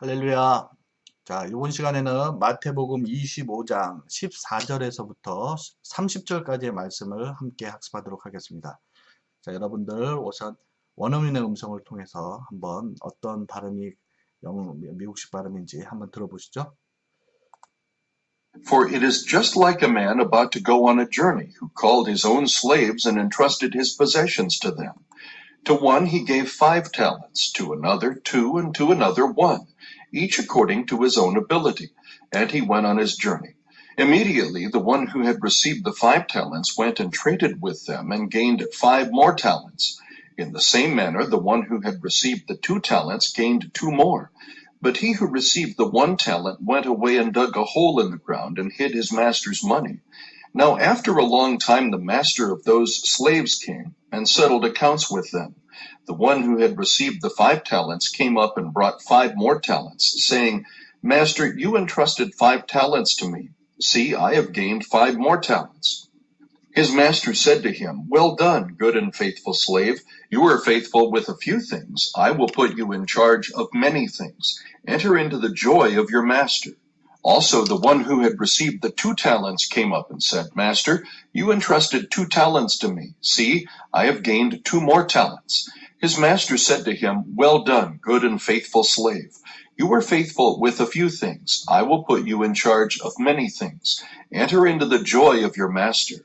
할렐루야. 자, 이번 시간에는 마태복음 25장 14절에서부터 30절까지의 말씀을 함께 학습하도록 하겠습니다. 자, 여러분들 우선 원어민의 음성을 통해서 한번 어떤 발음이 영어, 미국식 발음인지 한번 들어보시죠. For it is just like a man about to go on a journey, who called his own slaves and entrusted his possessions to them. To one he gave five talents, to another two, and to another one, each according to his own ability. And he went on his journey. Immediately the one who had received the five talents went and traded with them and gained five more talents. In the same manner the one who had received the two talents gained two more. But he who received the one talent went away and dug a hole in the ground and hid his master's money. Now after a long time the master of those slaves came and settled accounts with them. The one who had received the five talents came up and brought five more talents, saying, Master, you entrusted five talents to me. See, I have gained five more talents. His master said to him, Well done, good and faithful slave. You are faithful with a few things. I will put you in charge of many things. Enter into the joy of your master. Also, the one who had received the two talents came up and said, Master, you entrusted two talents to me. See, I have gained two more talents. His master said to him, Well done, good and faithful slave. You were faithful with a few things. I will put you in charge of many things. Enter into the joy of your master.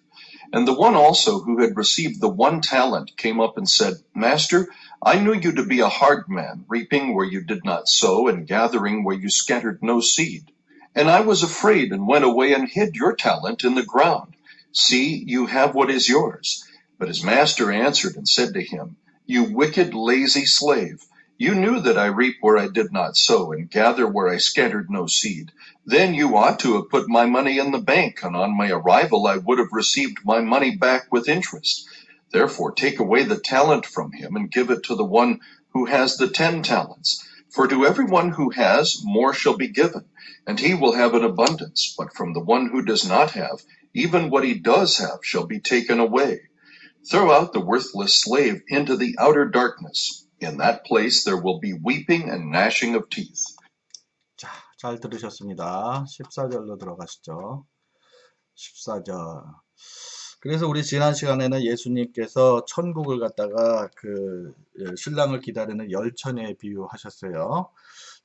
And the one also who had received the one talent came up and said, Master, I knew you to be a hard man, reaping where you did not sow, and gathering where you scattered no seed. And I was afraid, and went away and hid your talent in the ground. See, you have what is yours. But his master answered and said to him, You wicked, lazy slave, you knew that I reap where I did not sow, and gather where I scattered no seed. Then you ought to have put my money in the bank, and on my arrival I would have received my money back with interest. Therefore take away the talent from him, and give it to the one who has the ten talents. For to everyone who has, more shall be given, and he will have an abundance. But from the one who does not have, even what he does have shall be taken away. Throw out the worthless slave into the outer darkness. In that place there will be weeping and gnashing of teeth. 자, 잘 들으셨습니다. 14절로 들어가시죠. 14절. 그래서 우리 지난 시간에는 예수님께서 천국을 갖다가 그 예, 신랑을 기다리는 열처녀에 비유하셨어요.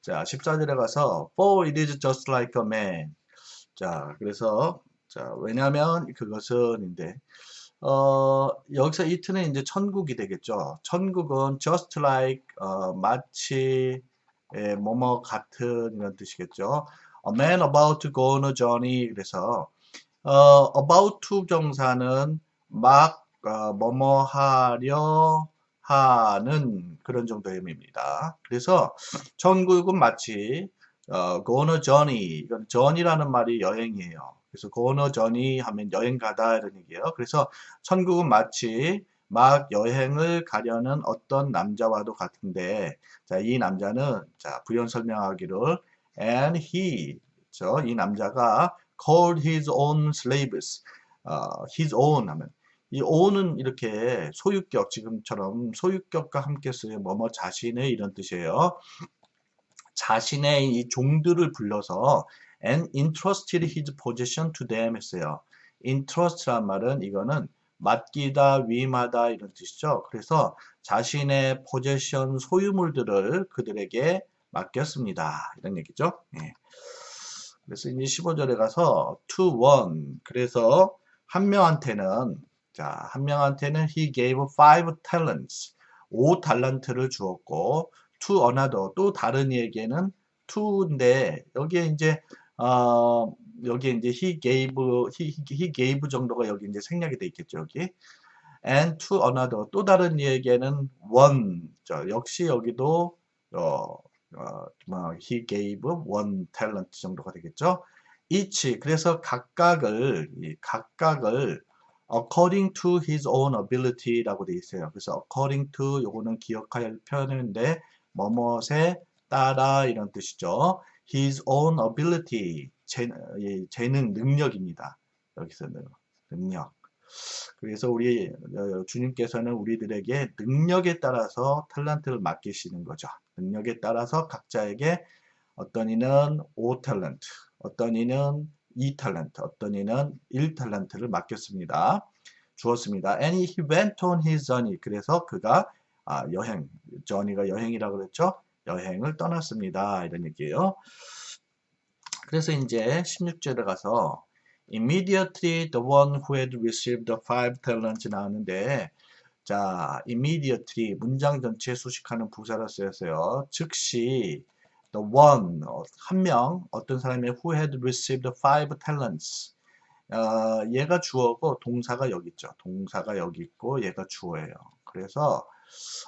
자, 14절에 가서 For it is just like a man. 자, 그래서 자, 왜냐면 그것은 인데 어, 여기서 이트는 이제 천국이 되겠죠. 천국은 just like 어, 마치 예, 뭐뭐 같은 이런 뜻이겠죠. A man about to go on a journey. 그래서 어, about to 정사는 막 어, 뭐뭐 하려 하는 그런 정도의 의미입니다. 그래서 천국은 마치 어, go on a journey. 이건 journey라는 말이 여행이에요. 그래서 go on a journey 하면 여행 가다 이런 얘기예요. 그래서 천국은 마치 막 여행을 가려는 어떤 남자와도 같은데 자, 이 남자는 자, 부연 설명하기를 and he 저, 이 남자가 called his own slaves 어, his own 하면 이 own은 이렇게 소유격 지금처럼 소유격과 함께 쓰여 뭐뭐 자신의 이런 뜻이에요. 자신의 이 종들을 불러서 and entrusted his possession to them 했어요. entrust란 말은 이거는 맡기다, 위임하다 이런 뜻이죠. 그래서 자신의 포제션 소유물들을 그들에게 맡겼습니다. 이런 얘기죠. 예. 그래서 이제 15절에 가서 to one. 그래서 한 명한테는 자, 한 명한테는 he gave five talents. 5 달란트를 주었고 to another 또 다른 이에게는 to인데 여기에 이제 어, 여기 이제 he gave, he, he gave 정도가 여기 이제 생략이 돼 있겠죠, 여기. and to another, 또 다른 이에게는 one, 저, 역시 여기도, 어, 어, 뭐, he gave one talent 정도가 되겠죠. each, 그래서 각각을, 이 각각을 according to his own ability라고 돼 있어요. 그래서 according to 요거는 기억할 표현인데, 뭐뭇에 따라 이런 뜻이죠. his own ability, 재, 재능, 능력입니다. 여기서는 능력. 그래서 우리 어, 주님께서는 우리들에게 능력에 따라서 탤런트를 맡기시는 거죠. 능력에 따라서 각자에게 어떤 이는 5탤런트, 어떤 이는 2탤런트, 어떤 이는 1탤런트를 맡겼습니다. 주었습니다. And he went on his journey. 그래서 그가 아, 여행, journey가 여행이라고 그랬죠? 여행을 떠났습니다. 이런 얘기예요. 그래서 이제 16절에 가서 immediately the one who had received the five talents 나오는데 자, immediately 문장 전체에 수식하는 부사를 쓰였어요. 즉시 the one 한 명 어떤 사람이 who had received five talents 어, 얘가 주어고 동사가 여기 있죠. 동사가 여기 있고 얘가 주어예요. 그래서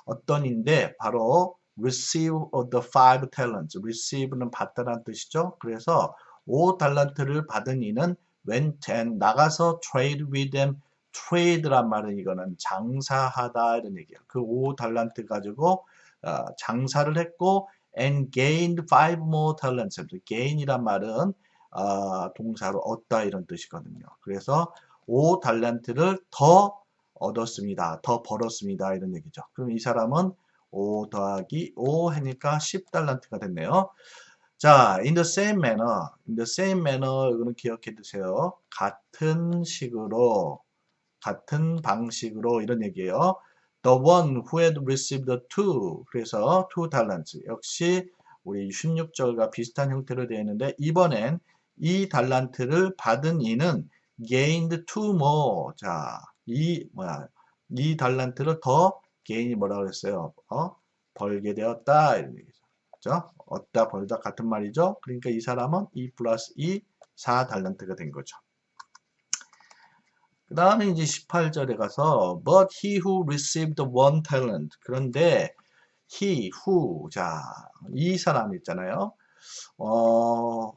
어떤인데 바로 receive the five talents. receive는 받다라는 뜻이죠. 그래서 5 달란트를 받은 이는 went and 나가서 trade with them. Trade란 말은 이거는 장사하다 이런 얘기예요. 그 5달란트 가지고 어, 장사를 했고 and gained five more talents. gain이란 말은 어, 동사로 얻다 이런 뜻이거든요. 그래서 5달란트를 더 얻었습니다. 더 벌었습니다. 이런 얘기죠. 그럼 이 사람은 5 더하기 5 하니까 10달란트가 됐네요. 자, in the same manner, in the same manner 이거는 기억해 두세요. 같은 식으로, 같은 방식으로 이런 얘기예요. The one who had received the two, 그래서 two talents. 역시 우리 16절과 비슷한 형태로 되어 있는데 이번엔 이 달란트를 받은 이는 gained two more. 자, 이 뭐야? 이 달란트를 더 개인이 뭐라고 그랬어요? 어? 벌게 되었다 이런 얘기죠. 그죠? 얻다 벌다 같은 말이죠. 그러니까 이 사람은 2 플러스 2 4달란트가 된 거죠. 그 다음에 이제 18절에 가서 But he who received one talent 그런데 he who 자이 사람 있잖아요. 어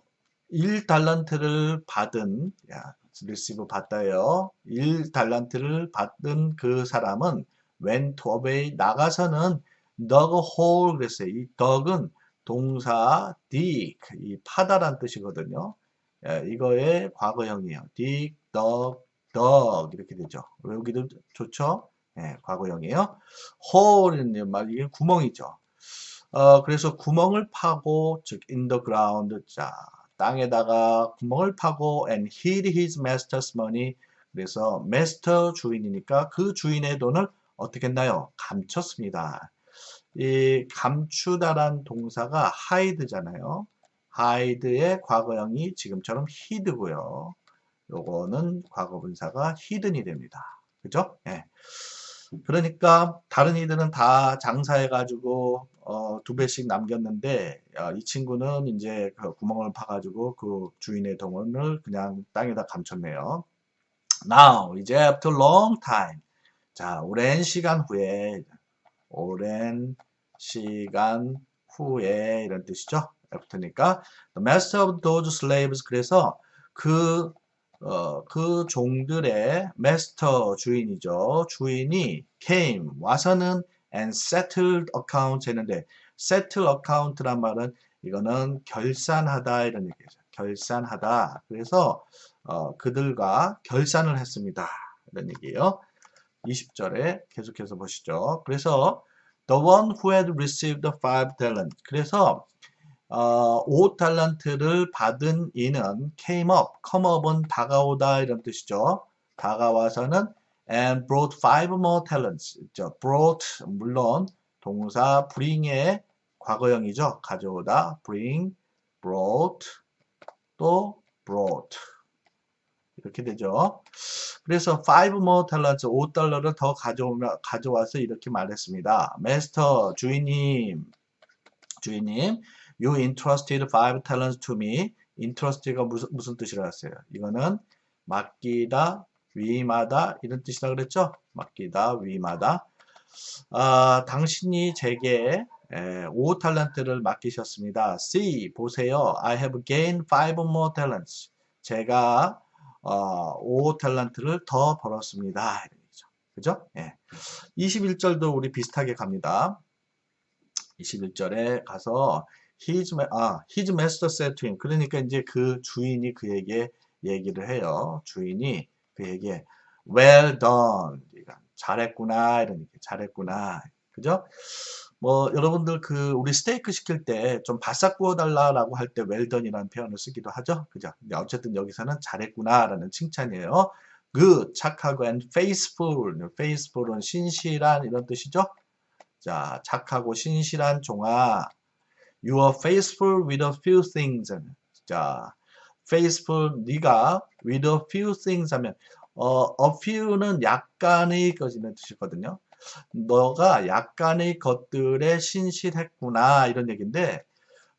1달란트를 받은 야 receive 받다요. 1달란트를 받은 그 사람은 went away 나가서는 dug hole 그랬어요. 이 dug은 동사 dig 이 파다란 뜻이거든요. 예, 이거의 과거형이에요. dig, dug, dug 이렇게 되죠. 외우기도 좋죠? 예, 과거형이에요. hole은 말 이게 구멍이죠. 어, 그래서 구멍을 파고 즉 in the ground 자 땅에다가 구멍을 파고 and hid his master's money 그래서 master 주인이니까 그 주인의 돈을 어떻게 했나요? 감췄습니다. 이 감추다란 동사가 hide잖아요. hide의 과거형이 지금처럼 hid고요. 요거는 과거분사가 hidden이 됩니다. 그죠? 예. 그러니까 다른 이들은 다 장사해가지고 어, 두 배씩 남겼는데 어, 이 친구는 이제 그 구멍을 파가지고 그 주인의 돈을 그냥 땅에다 감췄네요. Now 이제 after long time 자 오랜 시간 후에 오랜 시간 후에 이런 뜻이죠. after니까 the master of those slaves 그래서 그 어, 그 종들의 master 주인이죠. 주인이 came 와서는 and settled account 했는데 settle account란 말은 이거는 결산하다 이런 얘기죠. 결산하다. 그래서 어, 그들과 결산을 했습니다. 이런 얘기예요. 20절에 계속해서 보시죠. 그래서 the one who had received the five talent. 그래서 어, 5달란트를 받은 이는 came up, come up은 다가오다 이런 뜻이죠. 다가와서는 and brought five more talents. 있죠. brought 물론 동사 bring의 과거형이죠. 가져오다 bring, brought 또 brought 이렇게 되죠. 그래서 five more talents 5달러를 더 가져오며 가져와서 이렇게 말했습니다. 마스터 주인님 주인님 You entrusted five talents to me. entrust가 무슨, 무슨 뜻이라 했어요? 이거는 맡기다, 위임하다 이런 뜻이라 그랬죠? 맡기다, 위임하다. 아, 당신이 제게 에, 5달란트를 맡기셨습니다. See, 보세요. I have gained five more talents. 제가 어, 5달란트를 더 벌었습니다. 그죠? 예. 21절도 우리 비슷하게 갑니다. 21절에 가서 his, 아, his master said to him. 그러니까 이제 그 주인이 그에게 얘기를 해요. 주인이 그에게 well done. 잘했구나. 이러니까 잘했구나. 그죠? 뭐 여러분들 그 우리 스테이크 시킬 때 좀 바싹 구워달라라고 할 때 웰던이라는 표현을 쓰기도 하죠. 그죠? 근데 어쨌든 여기서는 잘했구나라는 칭찬이에요. good, 착하고 and faithful, faithful은 신실한 이런 뜻이죠. 자, 착하고 신실한 종아. You are faithful with a few things. 자, faithful 네가 with a few things 하면 어, a few는 약간의 것이라는 뜻이거든요. 너가 약간의 것들에 신실했구나 이런 얘기인데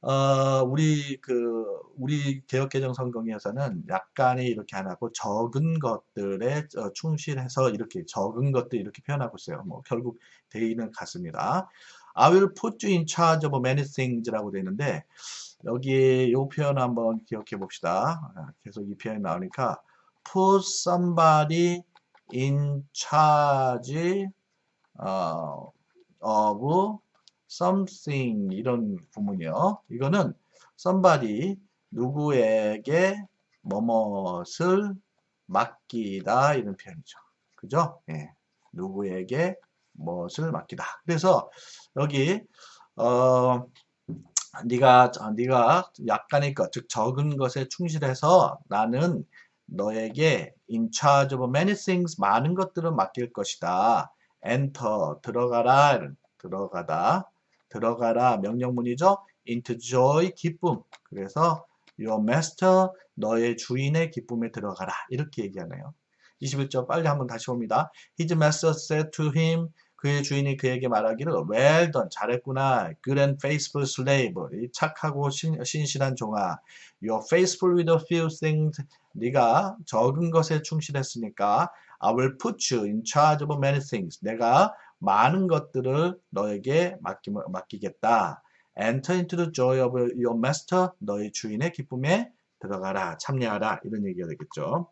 어, 우리 그 우리 개혁개정 성경에서는 약간의 이렇게 안 하고 적은 것들에 어, 충실해서 이렇게 적은 것들 이렇게 표현하고 있어요. 뭐 결국 대의는 같습니다. I will put you in charge of many things라고 되어 있는데 여기 이 표현 한번 기억해 봅시다. 아, 계속 이 표현이 나오니까 put somebody in charge 어, of something 이런 구문이요. 이거는 somebody 누구에게 뭐뭇을 맡기다 이런 표현이죠. 그죠? 예. 누구에게 무엇을 맡기다. 그래서 여기 어 네가 네가 약간의 것, 즉 적은 것에 충실해서 나는 너에게 in charge of many things 많은 것들을 맡길 것이다. enter 들어가라 들어가다 들어가라 명령문이죠. into joy 기쁨. 그래서 your master 너의 주인의 기쁨에 들어가라 이렇게 얘기하네요. 21절 빨리 한번 다시 봅니다. His master said to him 그의 주인이 그에게 말하기를 well done 잘했구나 good and faithful slave 이 착하고 신, 신실한 종아 you are faithful with a few things 네가 적은 것에 충실했으니까 I will put you in charge of many things 내가 많은 것들을 너에게 맡기, 맡기겠다 enter into the joy of your master 너의 주인의 기쁨에 들어가라 참여하라 이런 얘기가 되겠죠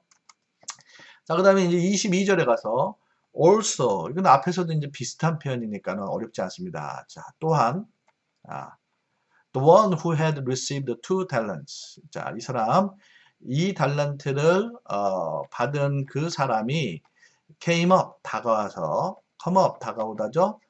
자 그 다음에 이제 22절에 가서 also 이건 앞에서도 이제 비슷한 표현이니까 어렵지 않습니다. 자 또한 아, the one who had received two talents 자 이 사람 이 달란트를 어, 받은 그 사람이 came up 다가와서 come up 다가오다죠.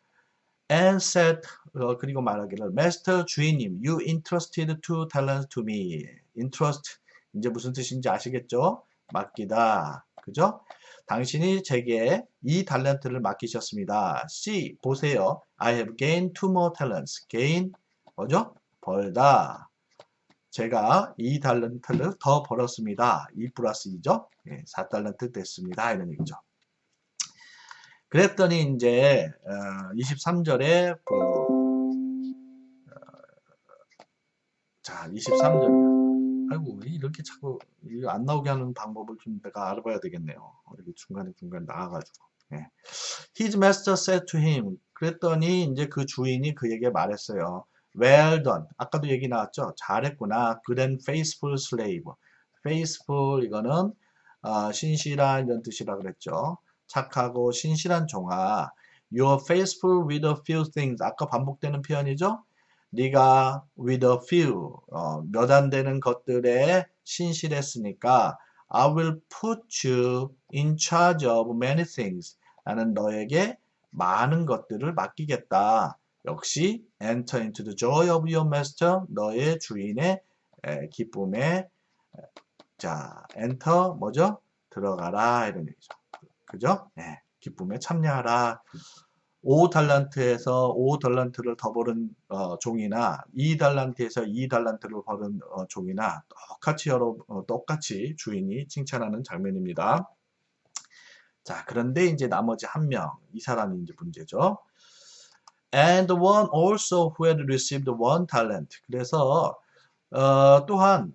and said 어, 그리고 말하기를 master 주인님 you entrusted two talents to me entrust 이제 무슨 뜻인지 아시겠죠? 맡기다 그죠? 당신이 제게 이 달란트를 맡기셨습니다. C 보세요. I have gained two more talents. gain 뭐죠? 벌다. 제가 이 달란트를 더 벌었습니다. 2 플러스 2죠? 예, 4달란트 됐습니다. 이런 얘기죠. 그랬더니 이제 어, 23절에 그, 어, 자 23절 아이고 이렇게 자꾸 안 나오게 하는 방법을 좀 내가 알아봐야 되겠네요. 이렇게 중간에 중간에 나와가지고. 예. His master said to him. 그랬더니 이제 그 주인이 그에게 말했어요. Well done. 아까도 얘기 나왔죠. 잘했구나. Good and faithful slave. faithful 이거는 어, 신실한 이런 뜻이라 그랬죠. 착하고 신실한 종아. You are faithful with a few things. 아까 반복되는 표현이죠. 네가 with a few 어, 몇 안 되는 것들에 신실했으니까 I will put you in charge of many things. 나는 너에게 많은 것들을 맡기겠다. 역시 enter into the joy of your master. 너의 주인의 에, 기쁨에 자 enter 뭐죠? 들어가라 이런 얘기죠. 그죠? 네, 기쁨에 참여하라. 5달란트에서 5달란트를 더 벌은 어, 종이나 2달란트에서 2달란트를 벌은 어, 종이나 똑같이 여러 어, 똑같이 주인이 칭찬하는 장면입니다. 자, 그런데 이제 나머지 한 명, 이 사람이 이제 문제죠. And the one also who had received one talent. 그래서 어, 또한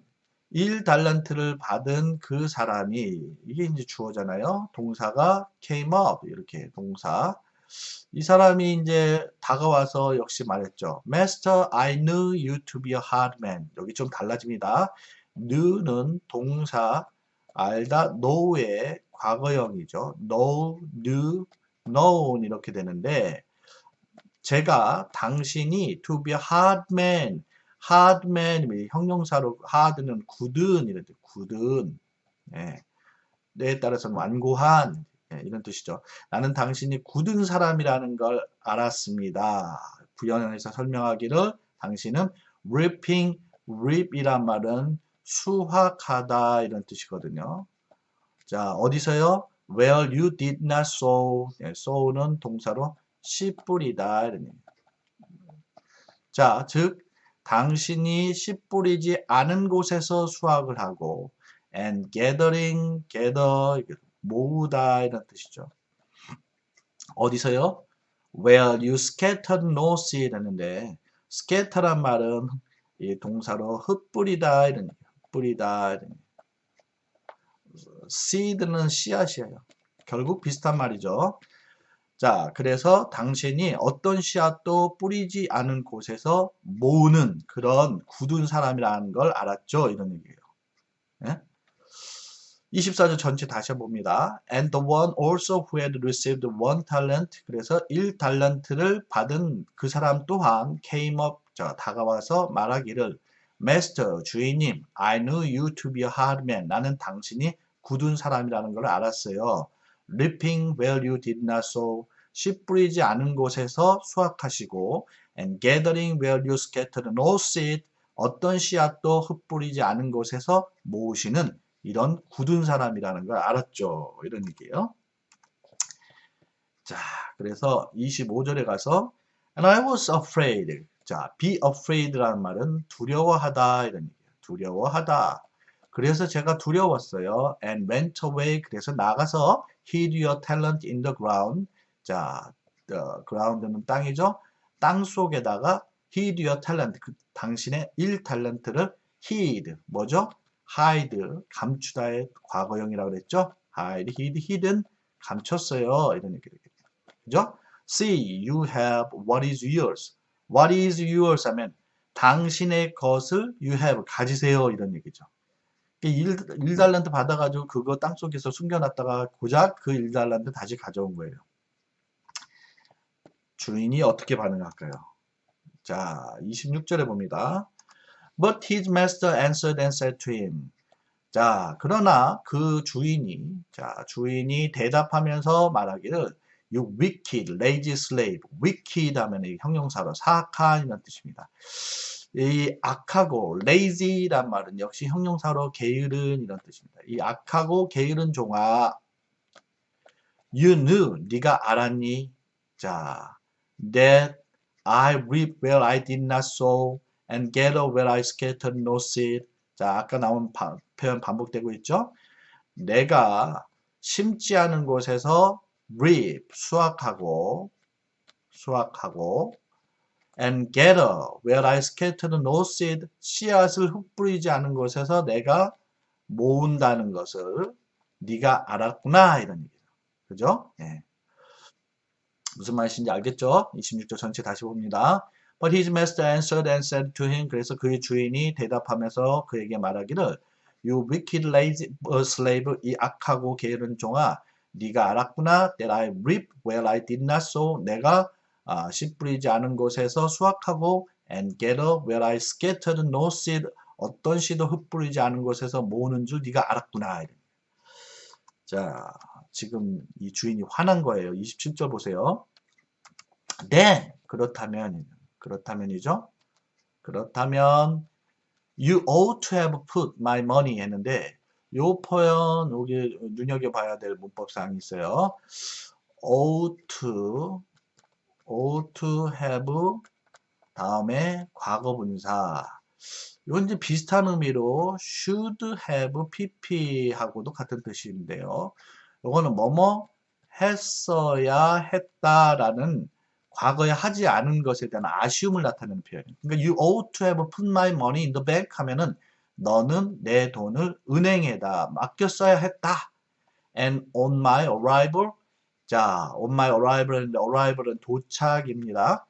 1달란트를 받은 그 사람이 이게 이제 주어잖아요. 동사가 came up 이렇게 동사 이 사람이 이제 다가와서 역시 말했죠. Master, I knew you to be a hard man. 여기 좀 달라집니다. knew는 동사 알다 know의 과거형이죠. know, knew, known 이렇게 되는데 제가 당신이 to be a hard man, hard man 형용사로 hard는 굳은 뜻, 굳은 예. 에 따라서는 완고한 예, 이런 뜻이죠. 나는 당신이 굳은 사람이라는 걸 알았습니다. 구현해서 설명하기를 당신은 reaping, reap이란 말은 수확하다 이런 뜻이거든요. 자, 어디서요? Where you did not sow. 네, sow는 동사로 씨 뿌리다 이런 얘기. 자, 즉 당신이 씨 뿌리지 않은 곳에서 수확을 하고 and gathering, gather 모으다 이런 뜻이죠. 어디서요? Where you scattered no seed 하는데 scatter란 말은 이 동사로 흩뿌리다 이런 얘기예요. 뿌리다 이런 seed는 씨앗이에요. 결국 비슷한 말이죠. 자, 그래서 당신이 어떤 씨앗도 뿌리지 않은 곳에서 모으는 그런 굳은 사람이라는 걸 알았죠? 이런 얘기예요. 예? 24절 전체 다시 해봅니다. And the one also who had received one talent. 그래서 1달란트를 받은 그 사람 또한 came up, 자, 다가와서 말하기를 Master, 주인님, I knew you to be a hard man. 나는 당신이 굳은 사람이라는 걸 알았어요. Reaping where you did not sow. 씨 뿌리지 않은 곳에서 수확하시고 and gathering where you scattered no seed. 어떤 씨앗도 흩뿌리지 않은 곳에서 모으시는 이런 굳은 사람이라는 걸 알았죠. 이런 얘기예요. 자, 그래서 25절에 가서 And I was afraid. 자, be afraid라는 말은 두려워하다 이런 얘기예요. 두려워하다. 그래서 제가 두려웠어요. And went away. 그래서 나가서 hid your talent in the ground. 자, the ground는 땅이죠. 땅 속에다가 hid your talent. 그 당신의 1달란트를 hid. 뭐죠? Hide. 감추다의 과거형이라고 그랬죠. hide, hid, hidden. 감췄어요. 이런 얘기 되겠죠. 그죠? See, you have what is yours. What is yours 하면 당신의 것을 you have 가지세요. 이런 얘기죠. 1, 1달란트 받아가지고 그거 땅속에서 숨겨놨다가 고작 그 1달란트 다시 가져온 거예요. 주인이 어떻게 반응할까요? 자, 26절에 봅니다. But his master answered and said to him. 자, 그러나 그 주인이, 자, 주인이 대답하면서 말하기를 You wicked, lazy slave. wicked 하면 이 형용사로 사악한 이런 뜻입니다. 이 악하고 lazy란 말은 역시 형용사로 게으른 이런 뜻입니다. 이 악하고 게으른 종아 you knew 네가 알았니? 자, that I reap where I did not sow and gather where I scattered no seed. 자, 아까 나온 바, 표현 반복되고 있죠? 내가 심지 않은 곳에서 reap 수확하고 수확하고 and gather where I scattered no seed 씨앗을 흩뿌리지 않은 곳에서 내가 모은다는 것을 네가 알았구나 이런 얘기죠. 그죠? 예. 무슨 말인지 알겠죠? 26절 전체 다시 봅니다. But his master answered and said to him 그래서 그의 주인이 대답하면서 그에게 말하기를 You wicked lazy slave 이 악하고 게으른 종아 네가 알았구나 that I reap where I did not sow 내가 아, 씨 뿌리지 않은 곳에서 수확하고 and gather where I scattered no seed 어떤 씨도 흩뿌리지 않은 곳에서 모으는 줄 네가 알았구나. 자, 지금 이 주인이 화난 거예요. 27절 보세요. Then 그렇다면 그렇다면이죠. 그렇다면 you ought to have put my money 했는데 요 표현 우리 눈여겨봐야 될 문법사항이 있어요. ought to ought to have 다음에 과거분사 이건 이제 비슷한 의미로 should have pp하고도 같은 뜻인데요. 이거는 뭐뭐 했어야 했다라는 과거에 하지 않은 것에 대한 아쉬움을 나타내는 표현이에요. 그러니까 you ought to have put my money in the bank 하면은 너는 내 돈을 은행에다 맡겼어야 했다. And on my arrival 자, on my arrival인데 arrival은 도착입니다.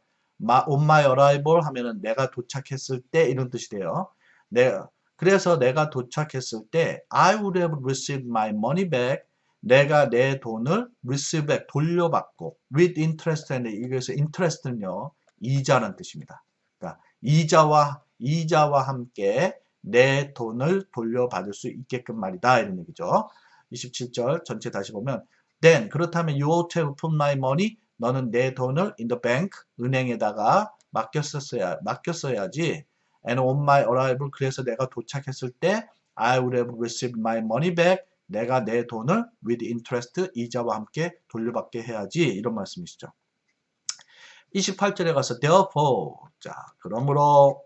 on my arrival 하면은 내가 도착했을 때 이런 뜻이 돼요. 내가 그래서 내가 도착했을 때 I would have received my money back. 내가 내 돈을 receive back 돌려받고 with interest and 이것서 interest는요 이자는 뜻입니다. 그러니까 이자와 이자와 함께 내 돈을 돌려받을 수 있게끔 말이다 이런 얘기죠. 27절 전체 다시 보면 then 그렇다면 you ought to have put my money 너는 내 돈을 in the bank 은행에다가 맡겼었어야 맡겼어야지. And on my arrival 그래서 내가 도착했을 때 I would have received my money back. 내가 내 돈을 with interest 이자와 함께 돌려받게 해야지 이런 말씀이시죠. 28절에 가서 therefore 자 그러므로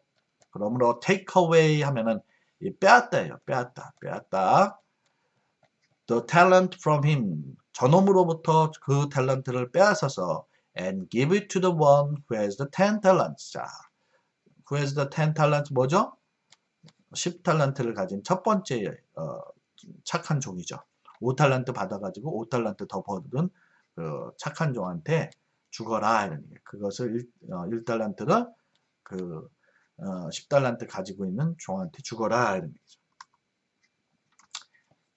그러므로 take away 하면은 이 빼앗다예요. 빼앗다. 빼앗다. the talent from him 저놈으로부터 그 탤런트를 빼앗아서 and give it to the one who has the ten talents. 자, who has the ten talents 뭐죠? 10달란트를 가진 첫 번째 어, 착한 종이죠. 5달란트 받아가지고 5달란트 더 버는 그 착한 종한테 죽어라 이런 얘기. 그것을 1, 어, 1달란트를 그 어, 10달란트 가지고 있는 종한테 죽어라 이런 얘기죠.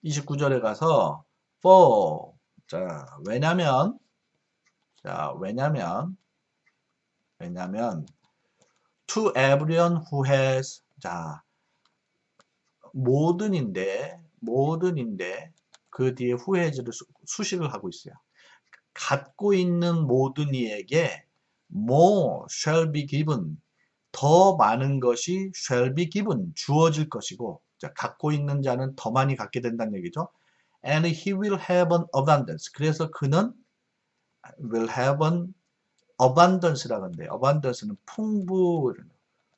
29절에 가서 for 자 왜냐면 자 왜냐면 왜냐면 to everyone who has 자 모든인데 모든인데 그 뒤에 수- 수식을 하고 있어요. 갖고 있는 모든 이에게 more shall be given 더 많은 것이 shall be given 주어질 것이고 자, 갖고 있는 자는 더 많이 갖게 된다는 얘기죠. And he will have an abundance. 그래서 그는 will have an abundance라고 하는데 abundance는 풍부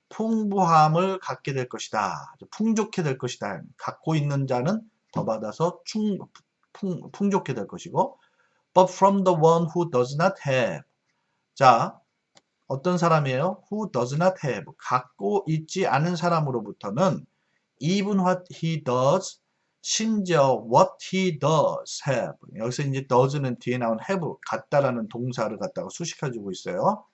풍부함을 갖게 될 것이다. 풍족해 될 것이다. 갖고 있는 자는 더 받아서 충, 풍, 풍족해 될 것이고 but from the one who does not have 자 어떤 사람이에요? who does not have 갖고 있지 않은 사람으로부터는 even what he does 심지어 what he does have 여기서 이제 does는 뒤에 나온 have 같다라는 동사를 갖다가 수식해주고 있어요.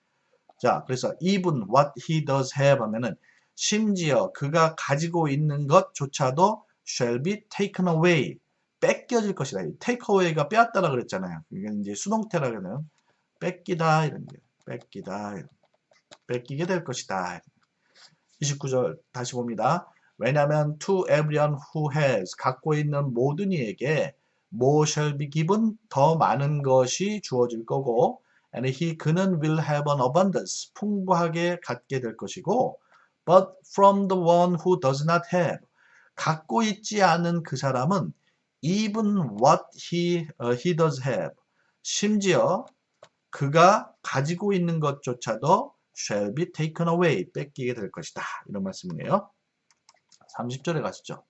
자, 그래서 even what he does have 하면은 심지어 그가 가지고 있는 것조차도 shall be taken away. 뺏겨질 것이다. 이 take away가 빼앗다라 그랬잖아요. 이게 이제 수동태라 그러면 뺏기다 이런 게 뺏기다. 뺏기게 될 것이다. 29절 다시 봅니다. 왜냐하면 to everyone who has 갖고 있는 모든 이에게 more shall be given 더 많은 것이 주어질 거고 and he 그는 will have an abundance 풍부하게 갖게 될 것이고 but from the one who does not have 갖고 있지 않은 그 사람은 even what he 어, he does have 심지어 그가 가지고 있는 것조차도 shall be taken away 뺏기게 될 것이다 이런 말씀이에요. 30절에 가시죠.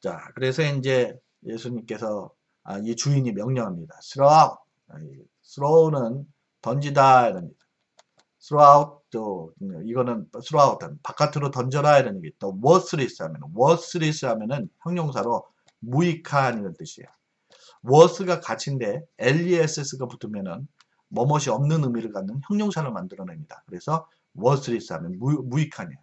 자, 그래서 이제 예수님께서 아, 이 주인이 명령합니다. throw throw는 던지다 이런 throughout 또 이거는 throughout 바깥으로 던져라 이런 얘기. 또 worthless 하면 worthless 하면은 형용사로 무익한 이런 뜻이에요. worth가 가치인데 less가 붙으면은 뭐뭇이 없는 의미를 갖는 형용사를 만들어냅니다. 그래서 worthless 하면 무, 무익한이에요.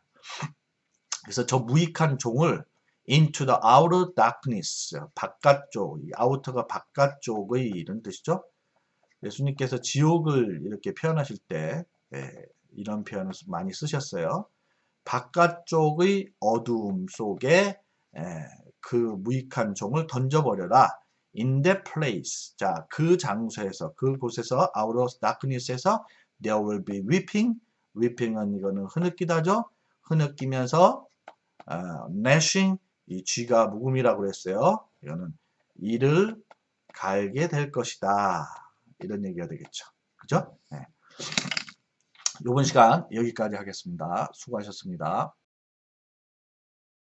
그래서 저 무익한 종을 into the outer darkness 바깥쪽 이 outer가 바깥쪽의 이런 뜻이죠. 예수님께서 지옥을 이렇게 표현하실 때 예, 이런 표현을 많이 쓰셨어요. 바깥쪽의 어두움 속에 예, 그 무익한 종을 던져버려라. In that place. 자, 그 장소에서, 그곳에서, out of darkness에서 there will be weeping. weeping은 이거는 흐느끼다죠. 흐느끼면서 어, gnashing, 이 쥐가 묵음이라고 그랬어요. 이거는 이를 갈게 될 것이다. 이런 얘기가 되겠죠. 그죠? 네. 이번 시간 여기까지 하겠습니다. 수고하셨습니다.